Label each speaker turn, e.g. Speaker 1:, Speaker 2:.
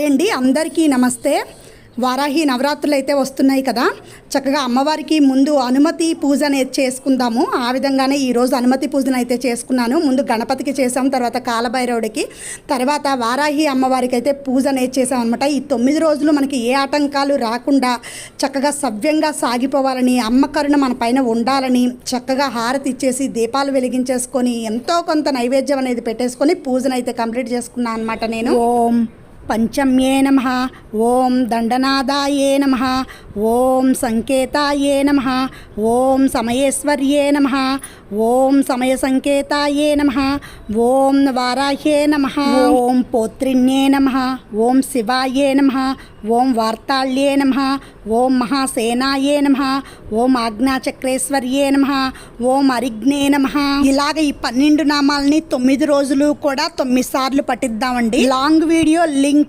Speaker 1: Hi అండి. అందరికీ నమస్తే. వారాహి నవరాత్రులు అయితే వస్తున్నాయి కదా. చక్కగా అమ్మవారికి ముందు అనుమతి పూజ అనేది చేసుకుందాము. ఆ విధంగానే ఈరోజు అనుమతి పూజను అయితే చేసుకున్నాను. ముందు గణపతికి చేసాం తర్వాత కాలభైరవుడికి తర్వాత వారాహి అమ్మవారికి అయితే పూజ అనేది చేసాం అనమాట ఈ తొమ్మిది రోజులు మనకి ఏ ఆటంకాలు రాకుండా చక్కగా సవ్యంగా సాగిపోవాలని అమ్మ కరుణ మన పైన ఉండాలని చక్కగా హారతి ఇచ్చేసి దీపాలు వెలిగించేసుకొని ఎంతో కొంత నైవేద్యం అనేది పెట్టేసుకొని పూజను అయితే కంప్లీట్ చేసుకున్నాను అనమాట నేను. ఓం. పంచమ్యే నమ. ఓం దండనాదాయే నమ. ఓం సంకేతాయే నమ. ఓం సమయేశ్వర్యే నమ. ఓం సమయ సంకేతాయే నమ. ఓం వారాహ్యే నమ. ఓం పోత్రిణ్యే నమ. ఓం శివాయే నమ. ఓం వార్తాళ్యే నమ. ఓం మహాసేనాయే నమ. ఓం ఆజ్ఞాచక్రేశ్వర్యే నమ. ఓం అరిజ్ఞే నమ. ఇలాగ ఈ పన్నెండు నామాలని తొమ్మిది రోజులు కూడా తొమ్మిది సార్లు పఠిద్దామండి లాంగ్ వీడియో లింక్